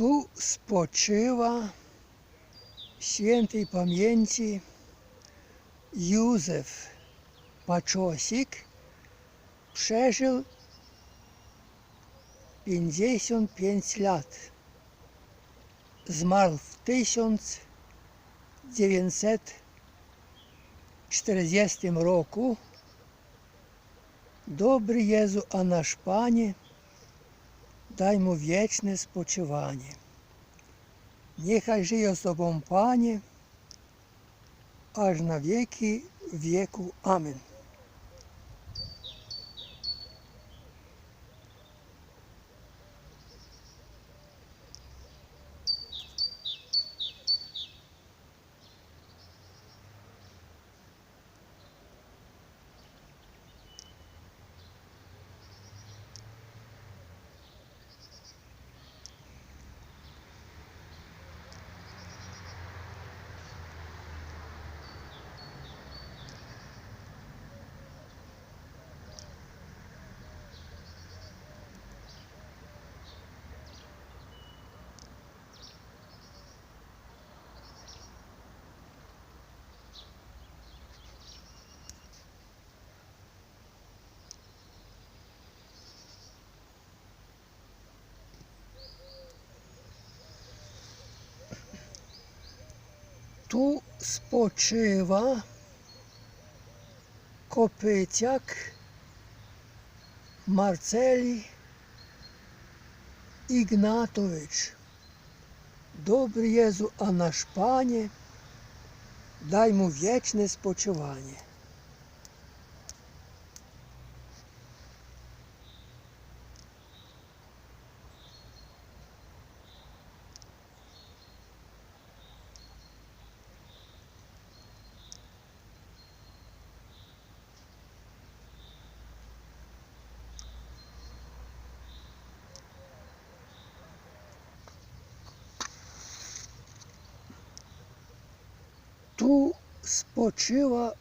Tu spoczywa świętej pamięci Józef Paczosik. Przeżył 55 lat. Zmarł w 1940 roku. Dobry Jezu, a nasz Panie – daj mu wieczne spoczywanie. Niechaj żyje z Tobą, Panie, aż na wieki wieku. Amen. Tu spoczywa kopyciak Marceli Ignatowicz. Dobry Jezu, a nasz Panie, daj mu wieczne spoczywanie. Spoczywa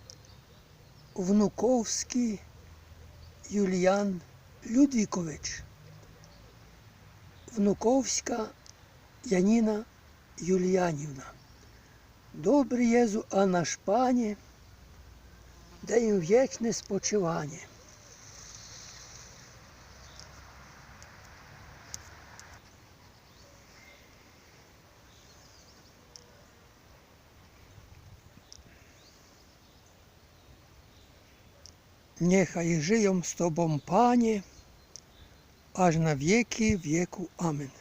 Внуковський Юліан Людвікович. Внуковська Яніна Юліанівна. Добрий Єзу, а наш пані, де їм вічне спочивання. Нехай жиєм з тобом, пані, аж на віки віку. Амин.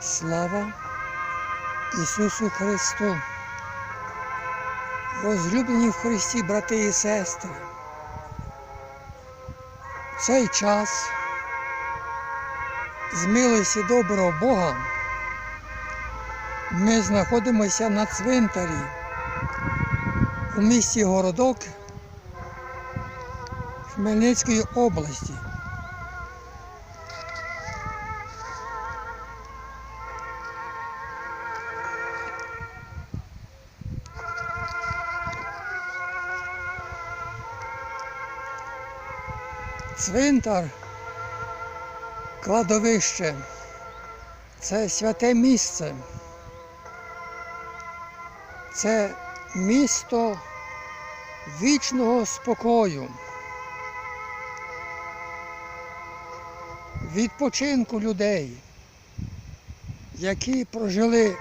Слава Ісусу Христу. Возлюблені в Христі, брати і сестри. В цей час з милості доброго Бога ми знаходимося на цвинтарі у місті Городок Хмельницької області. Цвинтар, кладовище. Це святе місце. Це місто вічного спокою, відпочинку людей, які прожили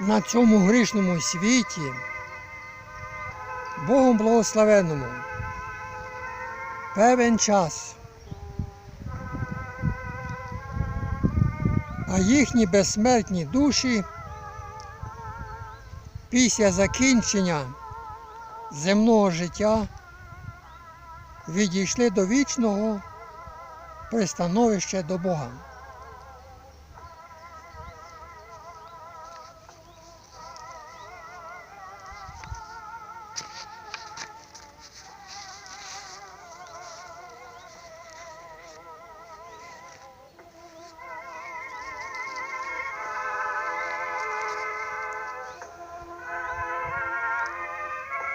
на цьому грішному світі, Богом благословенному певен час. А їхні безсмертні душі після закінчення земного життя відійшли до вічного пристановища до Бога.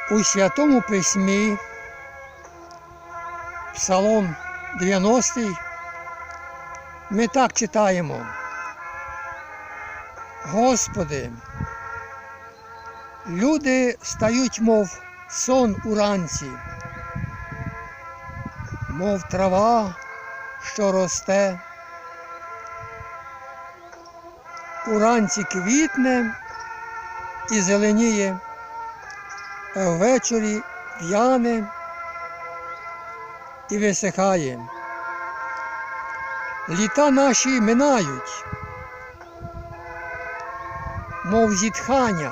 У Святому Письмі, Псалом 90, ми так читаємо. Господи, люди стають, мов сон уранці, мов трава, що росте. Уранці квітне і зеленіє, ввечері в'яне і висихає. Літа наші минають, мов зітхання.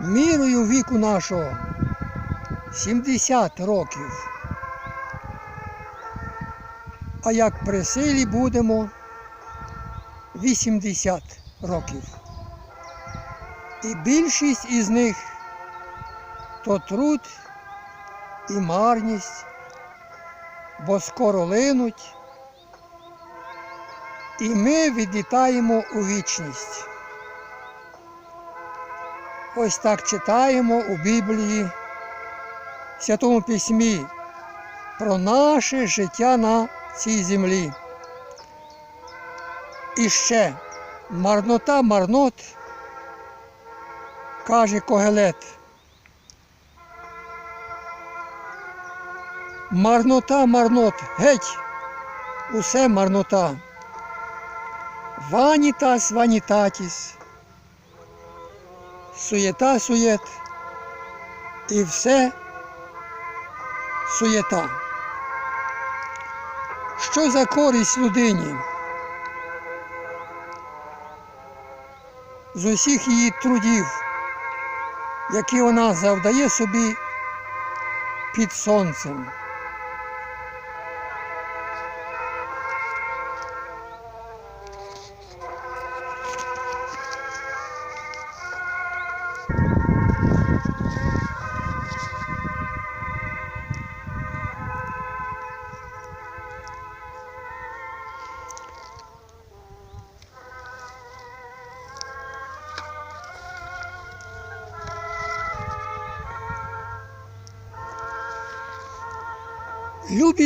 Мірою віку нашого 70 років. А як при силі будемо 80 років. І більшість із них то труд і марність, бо скоро линуть, і ми відлітаємо у вічність. Ось так читаємо у Біблії, в Святому Письмі про наше життя на цій землі. І ще марнота марнот, каже Когелет. Марнота марнот, геть, усе марнота. Ванітас ванітатіс, суєта суєт і все суєта. Що за користь людині? З усіх її трудів, які вона завдає собі під сонцем.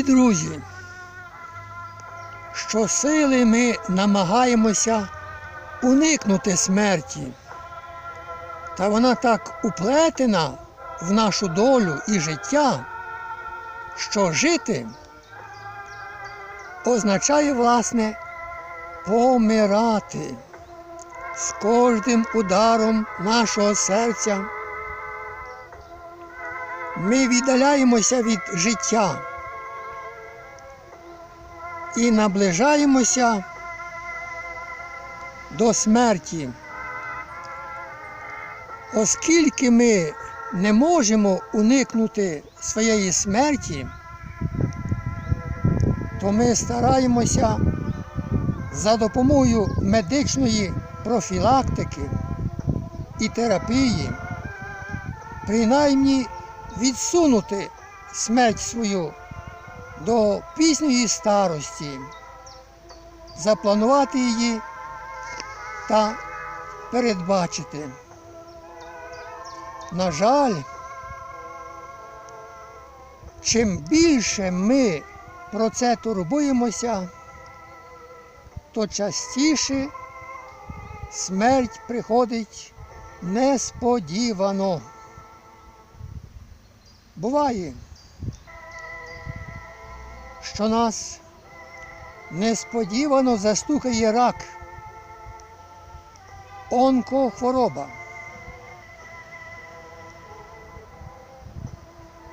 Друзі, щосили ми намагаємося уникнути смерті, та вона так уплетена в нашу долю і життя, що жити означає, власне, помирати з кожним ударом нашого серця. Ми віддаляємося від життя і наближаємося до смерті. Оскільки ми не можемо уникнути своєї смерті, то ми стараємося за допомогою медичної профілактики і терапії принаймні відсунути смерть свою до пізньої старості, запланувати її та передбачити. На жаль, чим більше ми про це турбуємося, то частіше смерть приходить несподівано. Буває, що нас несподівано застукає рак, онкохвороба,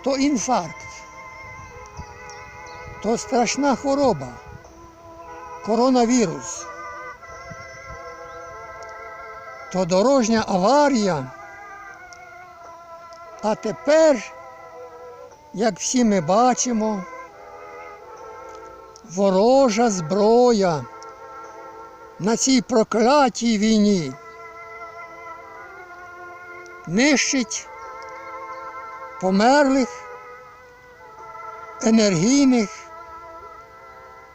то інфаркт, то страшна хвороба, коронавірус, то дорожня аварія. А тепер, як всі ми бачимо, ворожа зброя на цій проклятій війні нищить померлих, енергійних,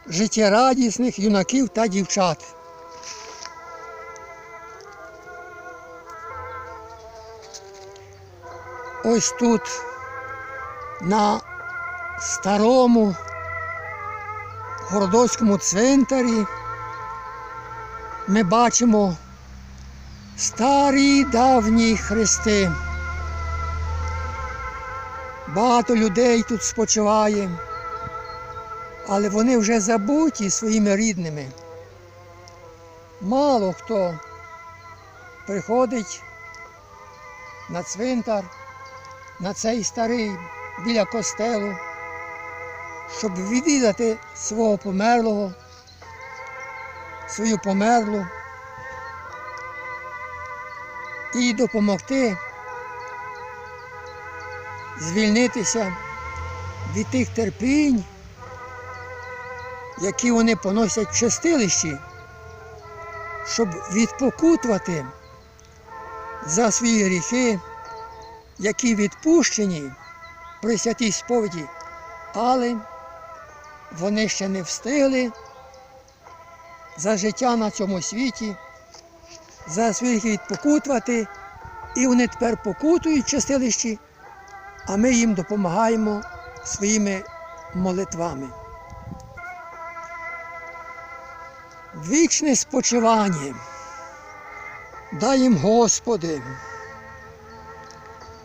життєрадісних юнаків та дівчат. ось тут на старому городоцькому цвинтарі ми бачимо старі давні хрести. Багато людей тут спочиває, але вони вже забуті своїми рідними. Мало хто приходить на цвинтар, на цей старий біля костелу, щоб відвідати свого померлого, свою померлу і допомогти звільнитися від тих терпінь, які вони поносять в чистилищі, щоб відпокутувати за свої гріхи, які відпущені при святій сповіді, але вони ще не встигли за життя на цьому світі, за своїх відпокутувати, і вони тепер покутують чистилищі, а ми їм допомагаємо своїми молитвами. Вічне спочивання. Дай їм Господи,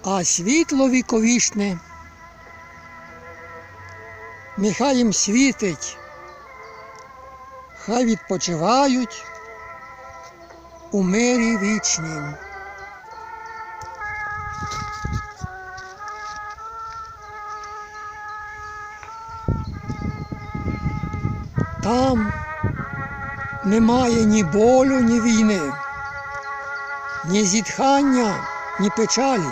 а світло віковічне, нехай їм світить, хай відпочивають у мирі вічнім. Там немає ні болю, ні війни, ні зітхання, ні печалі,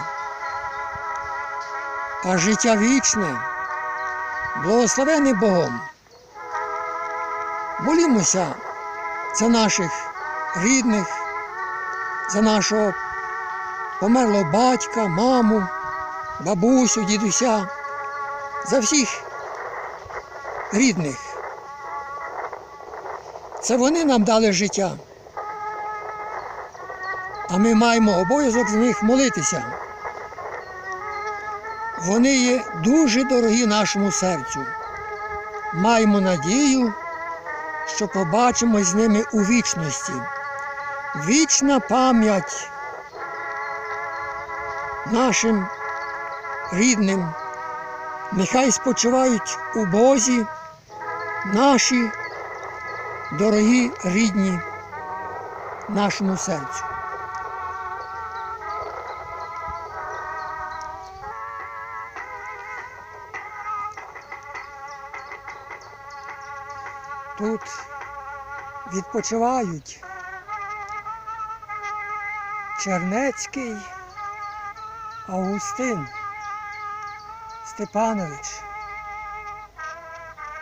а життя вічне, благословене Богом. Молімося за наших рідних, за нашого померлого батька, маму, бабусю, дідуся, за всіх рідних. Це вони нам дали життя. А ми маємо обов'язок за них молитися. Вони є дуже дорогі нашому серцю. Маємо надію, що побачимо з ними у вічності. Вічна пам'ять нашим рідним. Нехай спочивають у Бозі наші дорогі рідні нашому серцю. Тут відпочивають. Чернецький Августин Степанович,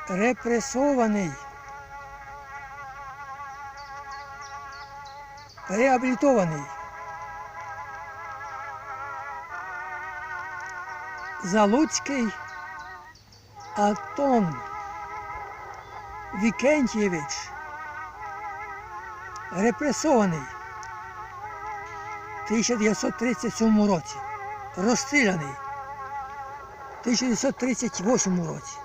репресований, реабілітований. Залуцький Антон Вікентьєвич, репресований в 1937 році, розстріляний в 1938 році,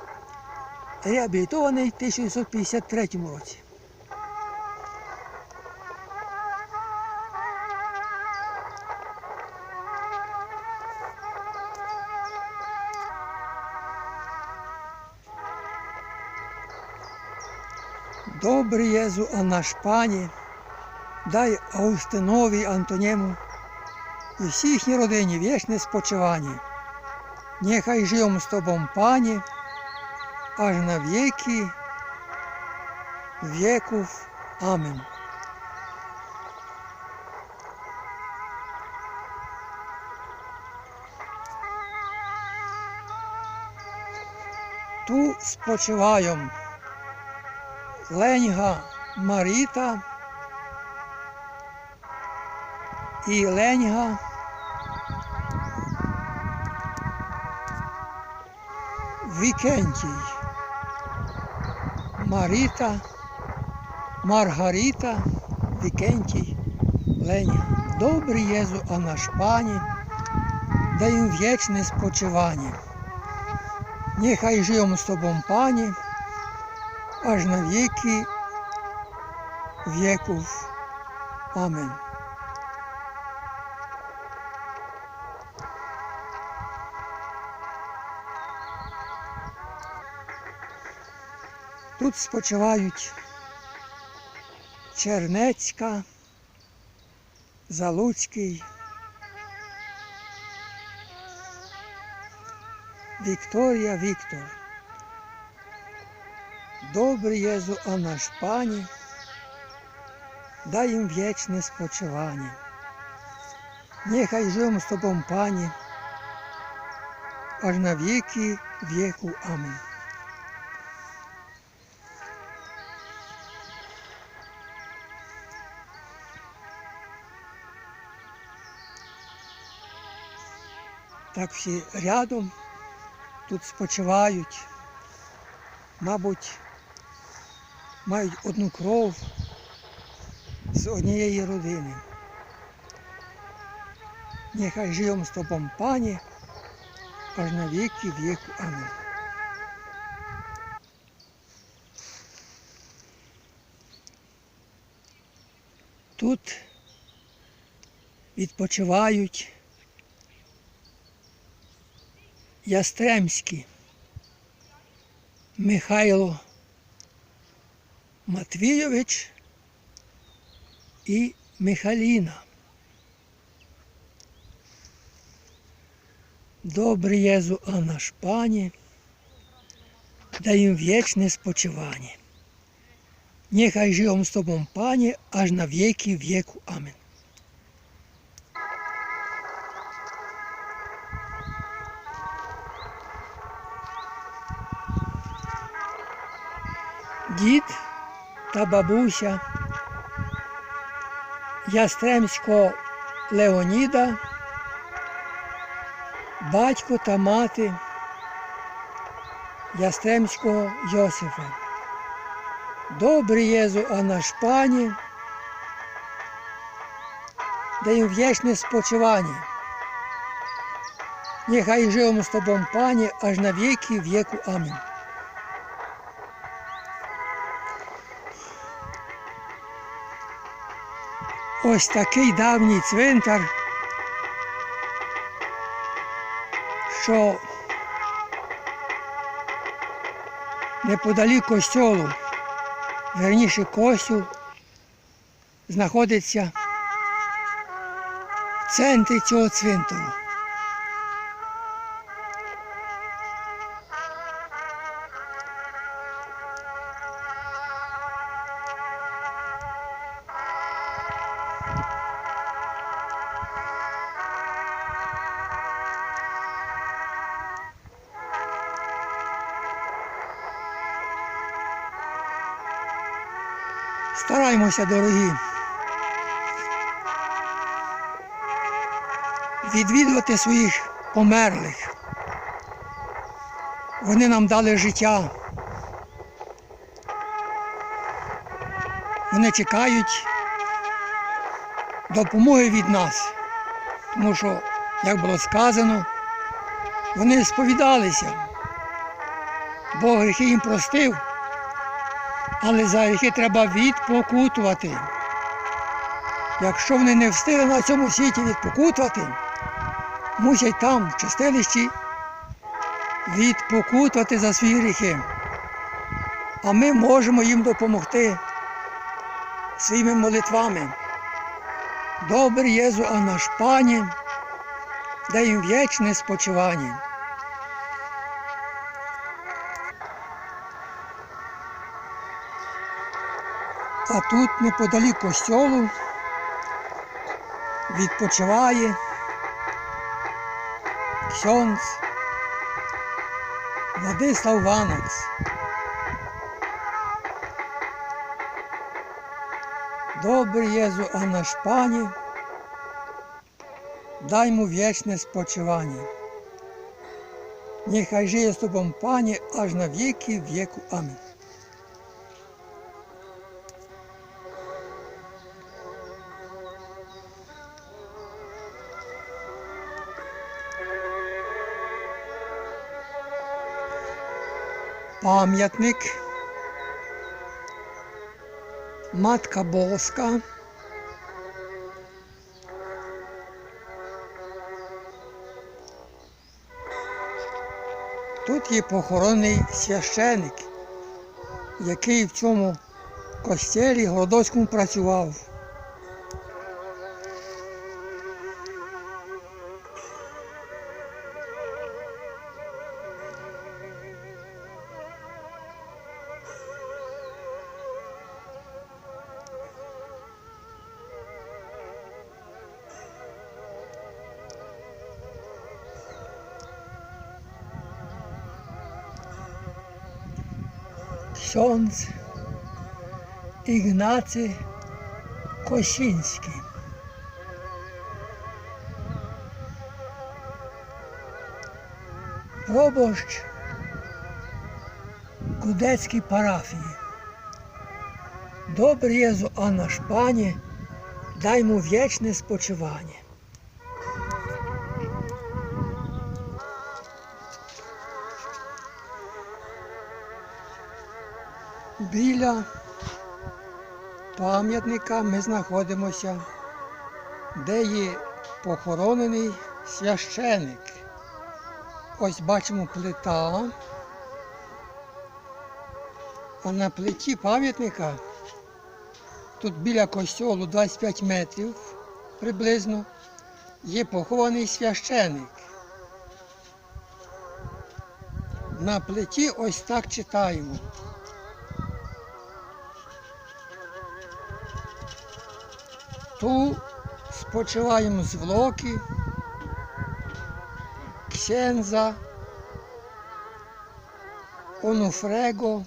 реабілітований в 1953 році. Добрий Єзу, а наш пані, дай Аустинові Антонєму і всій їхній родині вічне спочивання. Нехай живемо з тобою, пані, аж на віки віків. Амінь. Ту спочиваємо. Леньга Маріта і Леньга Вікентій. Маріта, Маргарита, Вікентій, Леньга. Добрий Єзу, а наш пані, дай їм вічне спочивання. Нехай живемо з тобою, пані, аж на віки віків. Амінь. Тут спочивають Чернецька, Залуцький, Вікторія Віктор. Добрий Єзу, а наш пані, дай їм вічне спочивання. Нехай живемо з тобою, пані, аж на віки віку. Амінь. Так всі рядом тут спочивають, мабуть, мають одну кров з однієї родини. Нехай живемо з тобою, пані, аж на віки віку. Амінь. Тут відпочивають Ястремський Михайло Матвійович і Михаліна. Добрий Єзу, а наш пані, дай їм вічне спочивання. Нехай живемо з тобом, пані, аж на віки віку. Амінь. Та бабуся Ястремського Леоніда, батько та мати Ястремського Йосифа. Добрий Єзу, а наш пані, дай їм вічне спочивання. Нехай живемо з тобою, пані, аж на віки віку. Амінь. Ось такий давній цвинтар, що неподалік костьолу, верніше костюл, знаходиться в центрі цього цвинтару. Стараймося, дорогі, відвідувати своїх померлих. Вони нам дали життя. Вони чекають допомоги від нас. Тому що, як було сказано, вони сповідалися. Бог гріхи їм простив. Але за гріхи треба відпокутувати. Якщо вони не встигли на цьому світі відпокутувати, мусять там, в чистилищі, відпокутувати за свої гріхи. А ми можемо їм допомогти своїми молитвами. Добрий Єзу, а наш пані, дай їм вічне спочивання. А тут неподалік костьолу відпочиває ксьонц Владислав Ванакс. Добрий Єзу, а наш пані, дай йому вічне спочивання. Нехай жиє з тобою пані аж на віки віку. Амінь. Пам'ятник. Матка Боска. Тут є похоронений священик, який в цьому костелі Городоцькому працював. Ignacy Kosiński. Proboszcz Gudeckiej parafii. Dobry Jezu, a nasz Panie, daj mu wieczne spoczywanie. Біля пам'ятника ми знаходимося, де є похоронений священик. Ось бачимо плита. А на плиті пам'ятника тут біля костьолу 25 метрів приблизно є похований священик. На плиті ось так читаємо. Tu spoczywają zwłoki księdza Onufrego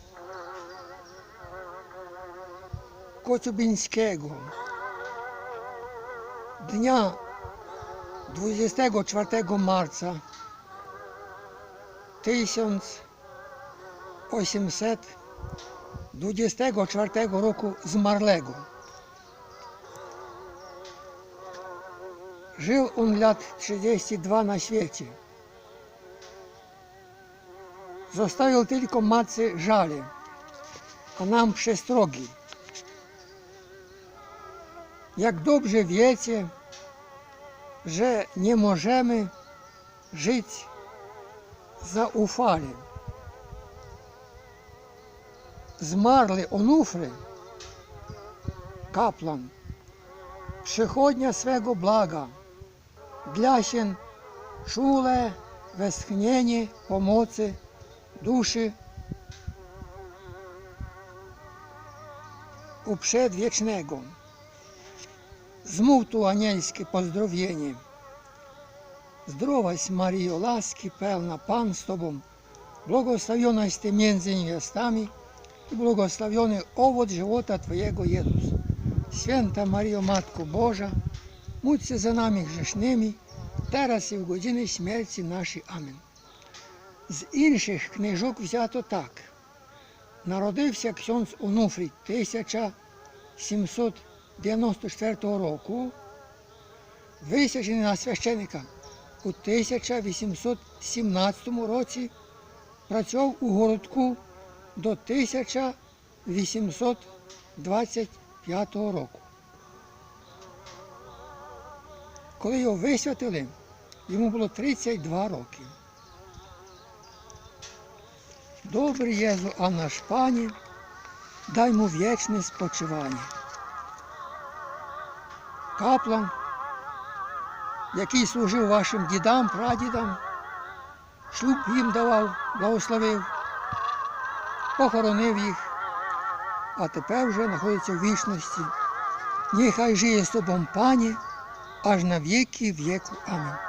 Kocubińskiego. Dnia 24 marca 1824 roku zmarłego. Żył on lat 32 na świecie. Zostawił tylko matce żale, a nam przestrogi. Jak dobrze wiecie, że nie możemy żyć zaufale. Zmarły Onufry, kaplan, przychodnia swego blaga, się czule westchnienie pomocy duszy u przedwiecznego. Zmów tu anielskie pozdrowienie. Zdrowaś Maryjo, łaski pełna, Pan z Tobą, błogosławionaś Ty między niewiastami i błogosławiony owoc żywota Twojego Jezus. Święta Maryjo, Matko Boża, módl się za nami grzesznymi, teraz i w godziny śmierci naszej. Amen. З інших книжок взято так. Народився ксьонз Онуфрій 1794 року, висяджений на священика у 1817 році, працював у городку до 1825 року. Коли його висвятили, йому було 32 роки. Добрий Єзу, а наш пані, дай му вічне спочивання. Каплан, який служив вашим дідам, прадідам, шлюб їм давав, благословив, похоронив їх, а тепер вже знаходиться в вічності. Нехай жиє з тобою пані, аж на віки віку. Амінь.